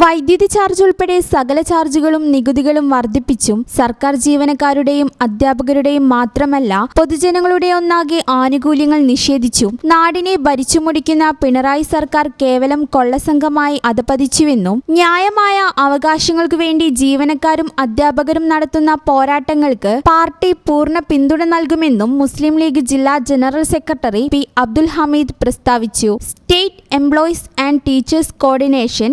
വൈദ്യുതി ചാർജ് ഉൾപ്പെടെ സകല ചാർജുകളും നികുതികളും വർദ്ധിപ്പിച്ചും സർക്കാർ ജീവനക്കാരുടെയും അധ്യാപകരുടെയും മാത്രമല്ല പൊതുജനങ്ങളുടെ ഒന്നാകെ ആനുകൂല്യങ്ങൾ നിഷേധിച്ചും നാടിനെ ഭരിച്ചുമുടിക്കുന്ന പിണറായി സർക്കാർ കേവലം കൊള്ളസംഘമായി അധപതിച്ചുവെന്നും ന്യായമായ അവകാശങ്ങൾക്കു വേണ്ടി ജീവനക്കാരും അധ്യാപകരും നടത്തുന്ന പോരാട്ടങ്ങൾക്ക് പാർട്ടി പൂർണ പിന്തുണ നൽകുമെന്നും മുസ്ലിം ലീഗ് ജില്ലാ general secretary P Abdul Hameed പ്രസ്താവിച്ചു. State employees and teachers coordination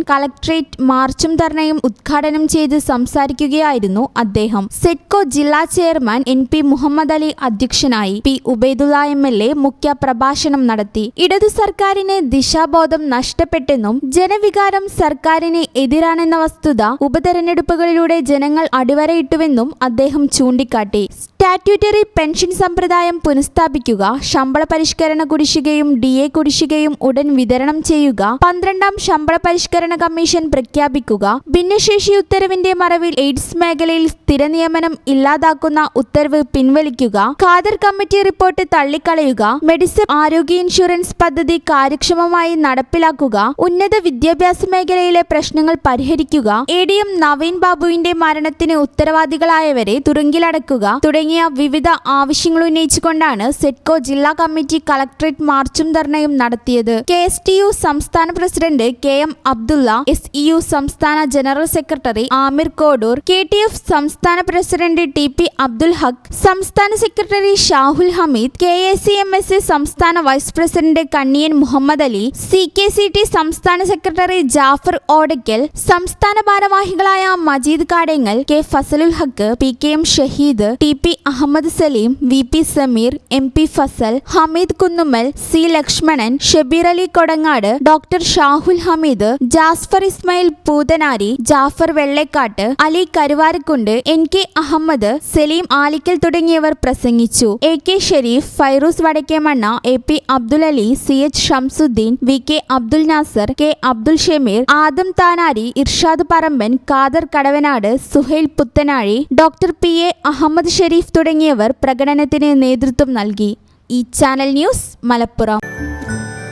മാർച്ചും ധർണയും ഉദ്ഘാടനം ചെയ്ത് സംസാരിക്കുകയായിരുന്നു അദ്ദേഹം. സെറ്റ്കോ ജില്ലാ chairman N P Muhammad Ali അധ്യക്ഷനായി P Ubaidulla M L A മുഖ്യ പ്രഭാഷണം നടത്തി. ഇടതു സർക്കാരിന് ദിശാബോധം നഷ്ടപ്പെട്ടെന്നും ജനവികാരം സർക്കാരിന് എതിരാണെന്ന വസ്തുത ഉപതെരഞ്ഞെടുപ്പുകളിലൂടെ ജനങ്ങൾ അടിവരയിട്ടുവെന്നും അദ്ദേഹം ചൂണ്ടിക്കാട്ടി. സ്റ്റാറ്റ്യൂട്ടറി പെൻഷൻ സമ്പ്രദായം പുനഃസ്ഥാപിക്കുക ശമ്പള പരിഷ്കരണ കുടിശ്ശികയും ഡി എ കുടിശ്ശികയും ഉടൻ വിതരണം ചെയ്യുക പന്ത്രണ്ടാം ശമ്പള പരിഷ്കരണ കമ്മീഷൻ പ്രഖ്യാപിക്കുക ഭിന്നശേഷി ഉത്തരവിന്റെ മറവിൽ എയ്ഡ്സ് മേഖലയിൽ സ്ഥിര നിയമനം ഇല്ലാതാക്കുന്ന ഉത്തരവ് പിൻവലിക്കുക ഖാദർ കമ്മിറ്റി റിപ്പോർട്ട് തള്ളിക്കളയുക മെഡിസിൻ ആരോഗ്യ ഇൻഷുറൻസ് പദ്ധതി കാര്യക്ഷമമായി നടപ്പിലാക്കുക ഉന്നത വിദ്യാഭ്യാസ മേഖലയിലെ പ്രശ്നങ്ങൾ പരിഹരിക്കുക എ ഡി എം നവീൻ ബാബുവിന്റെ മരണത്തിന് ഉത്തരവാദികളായവരെ തുറങ്കിലടക്കുക തുടങ്ങിയ വിവിധ ആവശ്യങ്ങൾ ഉന്നയിച്ചുകൊണ്ടാണ് സെറ്റ്കോ ജില്ലാ കമ്മിറ്റി കളക്ടറേറ്റ് മാർച്ചും ധർണയും നടത്തിയത്. കെ എസ് ടി യു സംസ്ഥാന president K M Abdulla S E U സംസ്ഥാന general secretary Aamir Kodur K T F സംസ്ഥാന president T P Abdul Haq സംസ്ഥാന secretary Shahul Hameed K A C M S സംസ്ഥാന vice president Kanniyan Muhammad Ali C K C T സംസ്ഥാന secretary Jafar Odakkal സംസ്ഥാന ഭാരവാഹികളായ Majeed Kadengal K Fazalul Haq P K M Shaheed T P Ahammed Saleem V P Sameer M P Fazal Hameed Kunnummal C Lakshmanan Shabeer Ali Kodangad doctor Shahul Hameed Jasfar Ismail Poothanari Jafar Vellekkatt Ali Karuvarakundu N K Ahammed Saleem Alikkal തുടങ്ങിയവർ പ്രസംഗിച്ചു. A K Shareef Fairooz Vadakkemanna A P Abdul Ali C H Shamsuddin V K Abdul Nasar K Abdul Shameer Adam Thanari Irshad Paramban Kader Kadavanad Suhail Puthanazhi doctor P A Ahammed Shareef തുടങ്ങിയവർ പ്രകടനത്തിന് നേതൃത്വം നൽകി. ഈ channel news Malappuram.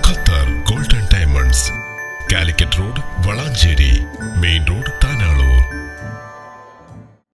Qatar golden diamonds Calicut road Valanchery main road Tanalur.